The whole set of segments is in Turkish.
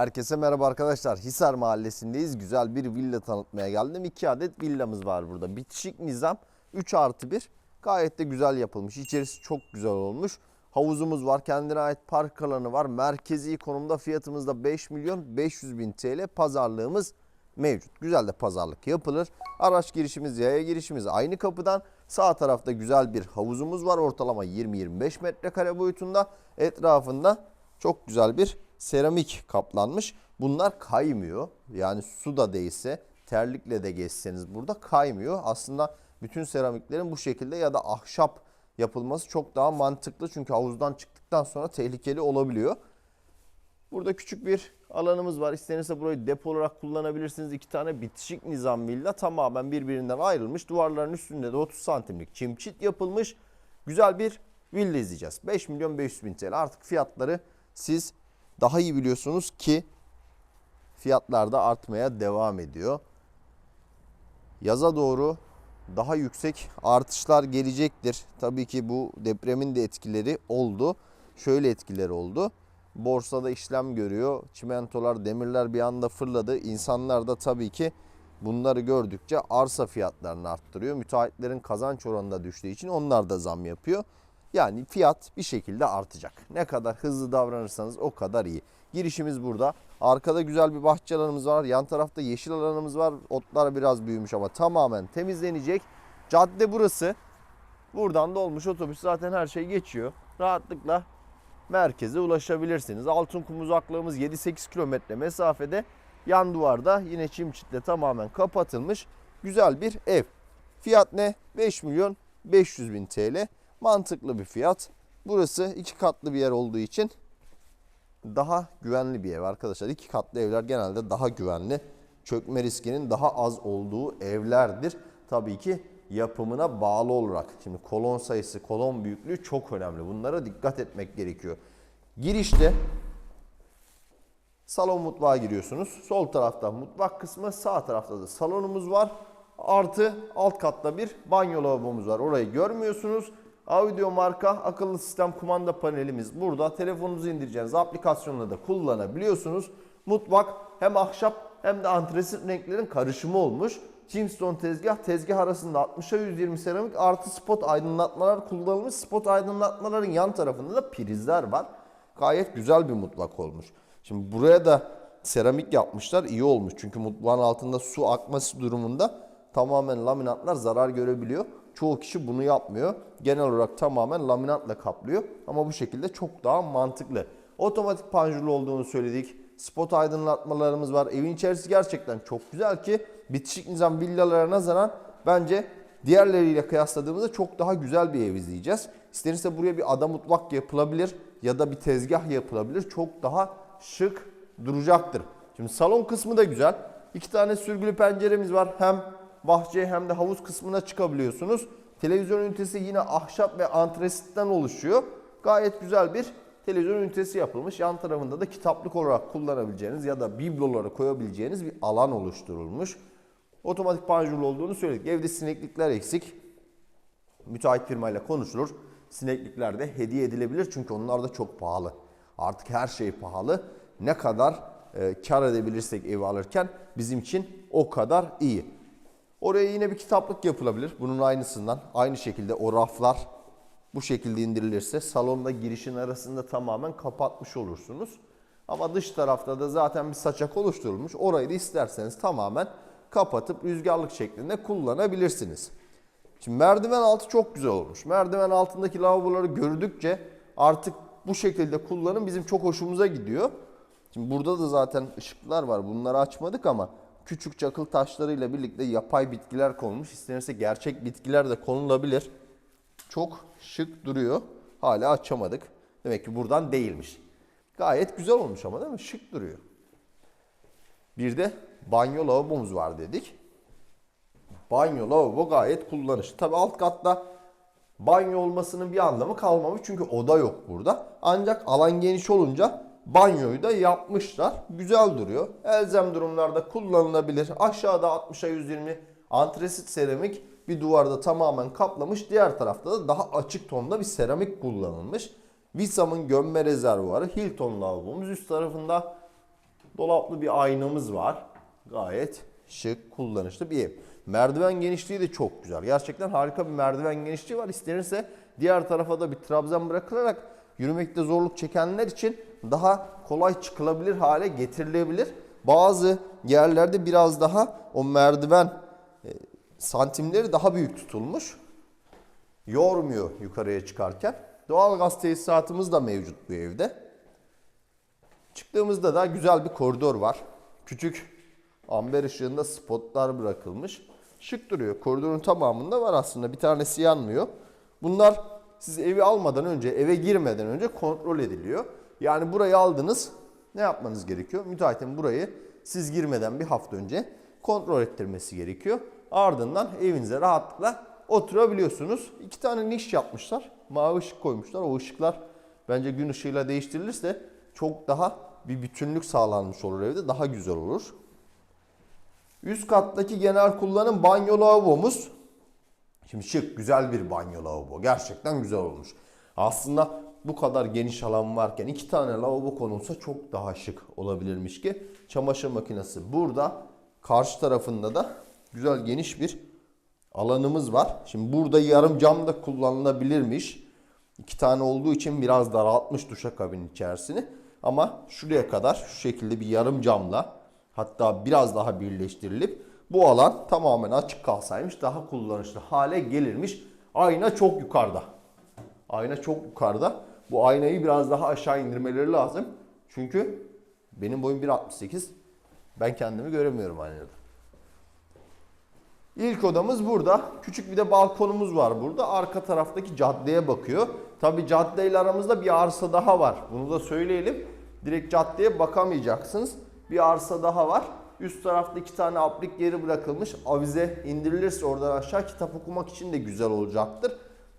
Herkese merhaba arkadaşlar. Hisar Mahallesi'ndeyiz. Güzel bir villa tanıtmaya geldim. 2 adet villamız var burada. Bitişik nizam 3 artı 1. Gayet de güzel yapılmış. İçerisi çok güzel olmuş. Havuzumuz var. Kendine ait park alanı var. Merkezi konumda fiyatımız da 5 milyon 500 bin TL. Pazarlığımız mevcut. Güzel de pazarlık yapılır. Araç girişimiz, yaya girişimiz aynı kapıdan. Sağ tarafta güzel bir havuzumuz var. Ortalama 20-25 metrekare boyutunda. Etrafında çok güzel bir seramik kaplanmış. Bunlar kaymıyor. Yani su da değse, terlikle de geçseniz burada kaymıyor. Aslında bütün seramiklerin bu şekilde ya da ahşap yapılması çok daha mantıklı. Çünkü havuzdan çıktıktan sonra tehlikeli olabiliyor. Burada küçük bir alanımız var. İstenirse burayı depo olarak kullanabilirsiniz. İki tane bitişik nizam villa tamamen birbirinden ayrılmış. Duvarların üstünde de 30 santimlik çim çit yapılmış. Güzel bir villa izleyeceğiz. 5 milyon 500 bin TL. Artık fiyatları siz daha iyi biliyorsunuz ki fiyatlar da artmaya devam ediyor. Yaza doğru daha yüksek artışlar gelecektir. Tabii ki bu depremin de etkileri oldu. Şöyle etkileri oldu. Borsada işlem görüyor. Çimentolar, demirler bir anda fırladı. İnsanlar da tabii ki bunları gördükçe arsa fiyatlarını arttırıyor. Müteahhitlerin kazanç oranı da düştüğü için onlar da zam yapıyor. Yani fiyat bir şekilde artacak. Ne kadar hızlı davranırsanız o kadar iyi. Girişimiz burada. Arkada güzel bir bahçe alanımız var. Yan tarafta yeşil alanımız var. Otlar biraz büyümüş ama tamamen temizlenecek. Cadde burası. Buradan dolmuş otobüs zaten her şey geçiyor. Rahatlıkla merkeze ulaşabilirsiniz. Altınkum uzaklığımız 7-8 kilometre mesafede. Yan duvarda yine çim çitle tamamen kapatılmış güzel bir ev. Fiyat ne? 5 milyon 500 bin TL. Mantıklı bir fiyat. Burası iki katlı bir yer olduğu için daha güvenli bir ev arkadaşlar. İki katlı evler genelde daha güvenli. Çökme riskinin daha az olduğu evlerdir. Tabii ki yapımına bağlı olarak. Şimdi kolon sayısı, kolon büyüklüğü çok önemli. Bunlara dikkat etmek gerekiyor. Girişte salon mutfağa giriyorsunuz. Sol tarafta mutfak kısmı, sağ tarafta da salonumuz var. Artı alt katta bir banyo lavabomuz var. Orayı görmüyorsunuz. Audio marka akıllı sistem kumanda panelimiz burada. Telefonunuzu indireceğiniz aplikasyonla da kullanabiliyorsunuz. Mutfak hem ahşap hem de antresit renklerin karışımı olmuş. Jimstone tezgah, tezgah arasında 60'a 120 seramik artı spot aydınlatmalar kullanılmış. Spot aydınlatmaların yan tarafında da prizler var. Gayet güzel bir mutfak olmuş. Şimdi buraya da seramik yapmışlar iyi olmuş. Çünkü mutfağın altında su akması durumunda tamamen laminatlar zarar görebiliyor. Çoğu kişi bunu yapmıyor. Genel olarak tamamen laminatla kaplıyor. Ama bu şekilde çok daha mantıklı. Otomatik panjurlu olduğunu söyledik. Spot aydınlatmalarımız var. Evin içerisi gerçekten çok güzel ki bitişik nizam villalara nazaran bence diğerleriyle kıyasladığımızda çok daha güzel bir ev izleyeceğiz. İstenirse buraya bir ada mutfak yapılabilir ya da bir tezgah yapılabilir. Çok daha şık duracaktır. Şimdi salon kısmı da güzel. İki tane sürgülü penceremiz var. Hem bahçeye hem de havuz kısmına çıkabiliyorsunuz. Televizyon ünitesi yine ahşap ve antresitten oluşuyor. Gayet güzel bir televizyon ünitesi yapılmış. Yan tarafında da kitaplık olarak kullanabileceğiniz ya da bibloları koyabileceğiniz bir alan oluşturulmuş. Otomatik panjurlu olduğunu söyledik. Evde sineklikler eksik. Müteahhit firmayla konuşulur. Sineklikler de hediye edilebilir çünkü onlar da çok pahalı. Artık her şey pahalı. Ne kadar e, kar edebilirsek evi alırken bizim için o kadar iyi. Oraya yine bir kitaplık yapılabilir. Bunun aynısından. Aynı şekilde o raflar bu şekilde indirilirse salonda girişin arasında tamamen kapatmış olursunuz. Ama dış tarafta da zaten bir saçak oluşturulmuş. Orayı da isterseniz tamamen kapatıp rüzgarlık şeklinde kullanabilirsiniz. Şimdi merdiven altı çok güzel olmuş. Merdiven altındaki lavaboları gördükçe artık bu şekilde kullanım bizim çok hoşumuza gidiyor. Şimdi burada da zaten ışıklar var. Bunları açmadık ama küçük çakıl taşlarıyla birlikte yapay bitkiler konulmuş. İstenirse gerçek bitkiler de konulabilir. Çok şık duruyor. Hala açamadık. Demek ki buradan değilmiş. Gayet güzel olmuş ama değil mi? Şık duruyor. Bir de banyo lavabomuz var dedik. Banyo lavabo gayet kullanışlı. Tabi alt katta banyo olmasının bir anlamı kalmamış. Çünkü oda yok burada. Ancak alan geniş olunca banyoyu da yapmışlar. Güzel duruyor. Elzem durumlarda kullanılabilir. Aşağıda 60'a 120 antresit seramik bir duvarda tamamen kaplamış. Diğer tarafta da daha açık tonda bir seramik kullanılmış. Visam'ın gömme rezervuarı Hilton lavabomuz üst tarafında Dolaplı bir aynamız var. Gayet şık, kullanışlı bir ev. Merdiven genişliği de çok güzel. Gerçekten harika bir merdiven genişliği var. İstenirse diğer tarafa da bir trabzan bırakılarak yürümekte zorluk çekenler için daha kolay çıkılabilir hale getirilebilir. Bazı yerlerde biraz daha o merdiven e, santimleri daha büyük tutulmuş. Yormuyor yukarıya çıkarken. Doğalgaz tesisatımız da mevcut bu evde. Çıktığımızda da güzel bir koridor var. Küçük amber ışığında spotlar bırakılmış. Şık duruyor. Koridorun tamamında var aslında. Bir tanesi yanmıyor. Bunlar siz evi almadan önce, eve girmeden önce kontrol ediliyor. Yani burayı aldınız. Ne yapmanız gerekiyor? Müteahhitin burayı siz girmeden bir hafta önce kontrol ettirmesi gerekiyor. Ardından evinize rahatlıkla oturabiliyorsunuz. İki tane niş yapmışlar. Mavi ışık koymuşlar. O ışıklar bence gün ışığıyla değiştirilirse çok daha bir bütünlük sağlanmış olur evde. Daha güzel olur. Üst kattaki genel kullanım banyo lavabomuz. Şimdi şık, güzel bir banyo lavabo. Gerçekten güzel olmuş. Aslında bu kadar geniş alan varken iki tane lavabo konulsa çok daha şık olabilirmiş ki. Çamaşır makinesi burada. Karşı tarafında da güzel geniş bir alanımız var. Şimdi burada yarım cam da kullanılabilirmiş. İki tane olduğu için biraz daraltmış duşakabinin içerisini. Ama şuraya kadar şu şekilde bir yarım camla hatta biraz daha birleştirilip bu alan tamamen açık kalsaymış daha kullanışlı hale gelirmiş. Ayna çok yukarıda. Ayna çok yukarıda. Bu aynayı biraz daha aşağı indirmeleri lazım. Çünkü benim boyum 1.68. Ben kendimi göremiyorum aynada. İlk odamız burada. Küçük bir de balkonumuz var burada. Arka taraftaki caddeye bakıyor. Tabi caddeyle aramızda bir arsa daha var. Bunu da söyleyelim. Direkt caddeye bakamayacaksınız. Bir arsa daha var. Üst tarafta iki tane aplik yeri bırakılmış. Avize indirilirse oradan aşağı kitap okumak için de güzel olacaktır.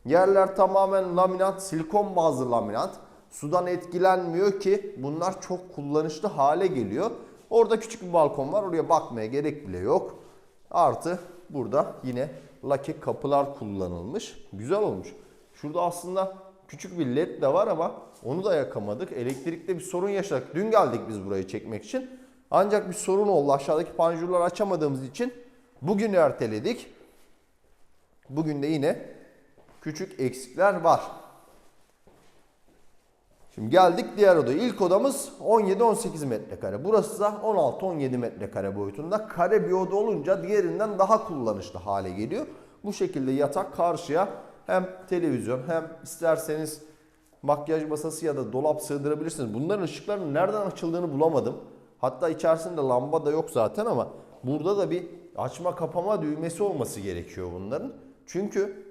Yerler tamamen laminat, silikon bazlı laminat. Sudan etkilenmiyor ki bunlar çok kullanışlı hale geliyor. Orada küçük bir balkon var. Oraya bakmaya gerek bile yok. Artı burada yine lake kapılar kullanılmış. Güzel olmuş. Şurada aslında küçük bir led de var ama onu da yakamadık. Elektrikte bir sorun yaşadık. Dün geldik biz burayı çekmek için. Ancak bir sorun oldu. Aşağıdaki panjurları açamadığımız için bugün erteledik. Bugün de yine küçük eksikler var. Şimdi geldik diğer odaya. İlk odamız 17-18 metrekare. Burası da 16-17 metrekare boyutunda. Kare bir oda olunca diğerinden daha kullanışlı hale geliyor. Bu şekilde yatak karşıya hem televizyon hem isterseniz makyaj masası ya da dolap sığdırabilirsiniz. Bunların ışıklarının nereden açıldığını bulamadım. Hatta içerisinde lamba da yok zaten ama burada da bir açma kapama düğmesi olması gerekiyor bunların. Çünkü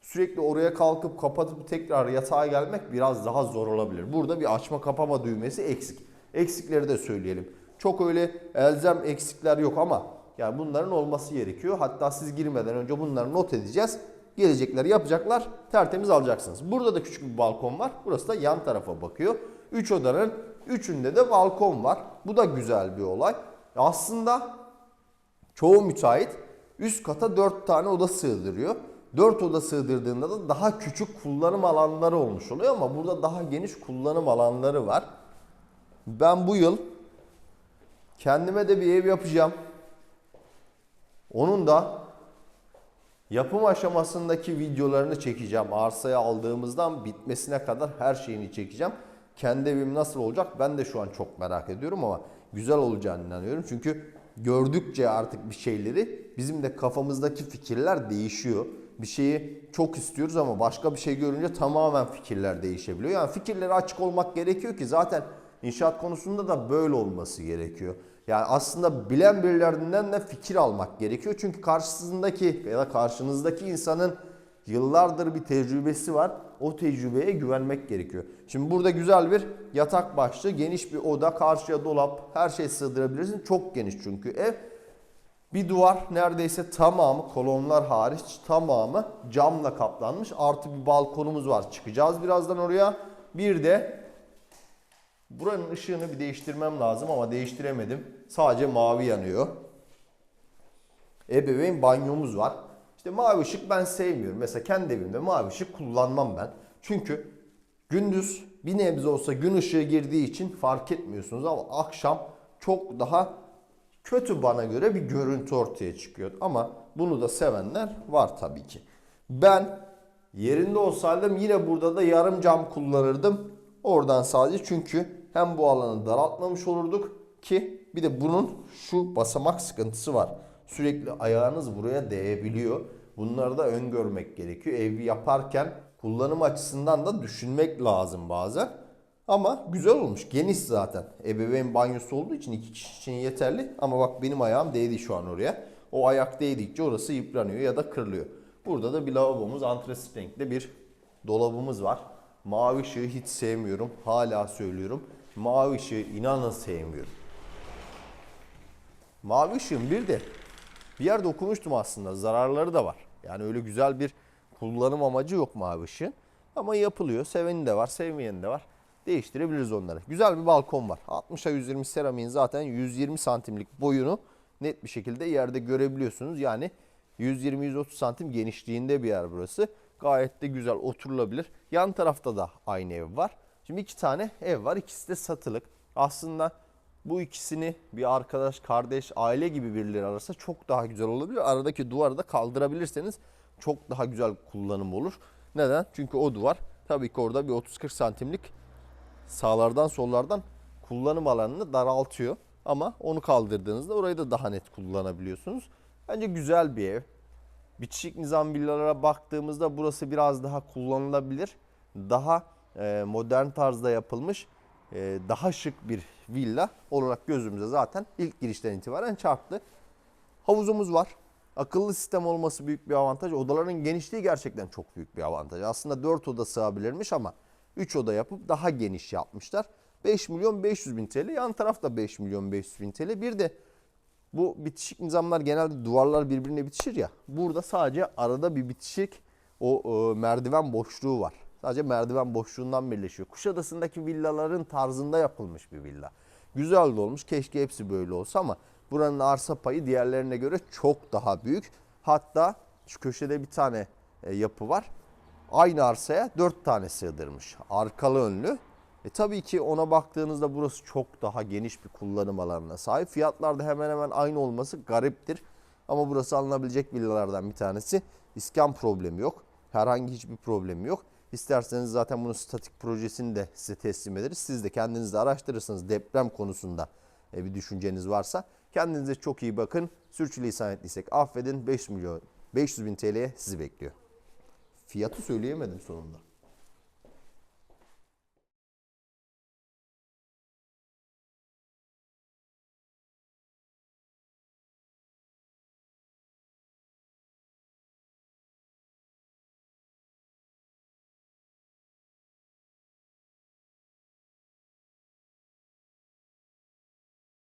sürekli oraya kalkıp kapatıp tekrar yatağa gelmek biraz daha zor olabilir. Burada bir açma kapama düğmesi eksik. Eksikleri de söyleyelim. Çok öyle elzem eksikler yok ama yani bunların olması gerekiyor. Hatta siz girmeden önce bunları not edeceğiz. Gelecekler yapacaklar. Tertemiz alacaksınız. Burada da küçük bir balkon var. Burası da yan tarafa bakıyor. 3 odanın üçünde de balkon var. Bu da güzel bir olay. Aslında çoğu müteahhit üst kata 4 tane oda sığdırıyor. 4 oda sığdırdığında da daha küçük kullanım alanları olmuş oluyor ama burada daha geniş kullanım alanları var. Ben bu yıl kendime de bir ev yapacağım. Onun da yapım aşamasındaki videolarını çekeceğim. Arsaya aldığımızdan bitmesine kadar her şeyini çekeceğim. Kendi evim nasıl olacak ben de şu an çok merak ediyorum ama güzel olacağını inanıyorum. Çünkü gördükçe artık bir şeyleri bizim de kafamızdaki fikirler değişiyor. Bir şeyi çok istiyoruz ama başka bir şey görünce tamamen fikirler değişebiliyor. Yani fikirlere açık olmak gerekiyor ki zaten inşaat konusunda da böyle olması gerekiyor. Yani aslında bilen birilerinden de fikir almak gerekiyor. Çünkü karşısındaki ya da karşınızdaki insanın yıllardır bir tecrübesi var. O tecrübeye güvenmek gerekiyor. Şimdi burada güzel bir yatak başlığı, geniş bir oda, karşıya dolap, her şey sığdırabilirsin. Çok geniş çünkü ev. Bir duvar neredeyse tamamı kolonlar hariç tamamı camla kaplanmış. Artı bir balkonumuz var. Çıkacağız birazdan oraya. Bir de buranın ışığını bir değiştirmem lazım ama değiştiremedim. Sadece mavi yanıyor. Ebeveyn banyomuz var. İşte mavi ışık ben sevmiyorum. Mesela kendi evimde mavi ışık kullanmam ben. Çünkü gündüz bir nebze olsa gün ışığı girdiği için fark etmiyorsunuz ama akşam çok daha kötü bana göre bir görüntü ortaya çıkıyor. Ama bunu da sevenler var tabii ki. Ben yerinde olsaydım yine burada da yarım cam kullanırdım. Oradan sadece çünkü hem bu alanı daraltmamış olurduk ki bir de bunun şu basamak sıkıntısı var. Sürekli ayağınız buraya değebiliyor. Bunları da öngörmek gerekiyor. Evi yaparken kullanım açısından da düşünmek lazım bazen. Ama güzel olmuş. Geniş zaten. Ebeveyn banyosu olduğu için iki kişi için yeterli. Ama bak benim ayağım değdi şu an oraya. O ayak değdikçe orası yıpranıyor ya da kırılıyor. Burada da bir lavabomuz, antres renkli bir dolabımız var. Mavi ışığı hiç sevmiyorum. Hala söylüyorum. Mavi ışığı inanın sevmiyorum. Mavi ışığın bir de bir yerde okumuştum aslında zararları da var. Yani öyle güzel bir kullanım amacı yok mavi ışığın. Ama yapılıyor. Seveni de var, sevmeyeni de var. Değiştirebiliriz onları. Güzel bir balkon var. 60'a 120 seramiğin zaten 120 santimlik boyunu net bir şekilde yerde görebiliyorsunuz. Yani 120-130 santim genişliğinde bir yer burası. Gayet de güzel oturulabilir. Yan tarafta da aynı ev var. Şimdi iki tane ev var. İkisi de satılık. Aslında bu ikisini bir arkadaş, kardeş, aile gibi birileri arasa çok daha güzel olabilir. Aradaki duvarı da kaldırabilirseniz çok daha güzel kullanım olur. Neden? Çünkü o duvar tabii ki orada bir 30-40 santimlik sağlardan sollardan kullanım alanını daraltıyor. Ama onu kaldırdığınızda orayı da daha net kullanabiliyorsunuz. Bence güzel bir ev. Bitişik nizam villalara baktığımızda burası biraz daha kullanılabilir. Daha modern tarzda yapılmış, daha şık bir villa olarak gözümüze zaten ilk girişten itibaren çarptı. Havuzumuz var. Akıllı sistem olması büyük bir avantaj. Odaların genişliği gerçekten çok büyük bir avantaj. Aslında 4 oda sığabilirmiş ama 3 oda yapıp daha geniş yapmışlar. 5 milyon 500 bin TL. Yan taraf da 5 milyon 500 bin TL. Bir de bu bitişik nizamlar genelde duvarlar birbirine bitişir ya. Burada sadece arada bir bitişik o e, merdiven boşluğu var. Sadece merdiven boşluğundan birleşiyor. Kuşadası'ndaki villaların tarzında yapılmış bir villa. Güzel de olmuş. Keşke hepsi böyle olsa ama buranın arsa payı diğerlerine göre çok daha büyük. Hatta şu köşede bir tane e, yapı var. Aynı arsaya 4 tane sığdırmış. Arkalı önlü. E tabii ki ona baktığınızda burası çok daha geniş bir kullanım alanına sahip. Fiyatlar da hemen hemen aynı olması gariptir. Ama burası alınabilecek villalardan bir tanesi. İskan problemi yok. Herhangi hiçbir problemi yok. İsterseniz zaten bunun statik projesini de size teslim ederiz. Siz de kendiniz de araştırırsınız deprem konusunda e, bir düşünceniz varsa. Kendinize çok iyi bakın. Sürçülisan ettiysek affedin. 5 milyon 500 bin TL'ye sizi bekliyor. Fiyatı söyleyemedim sonunda.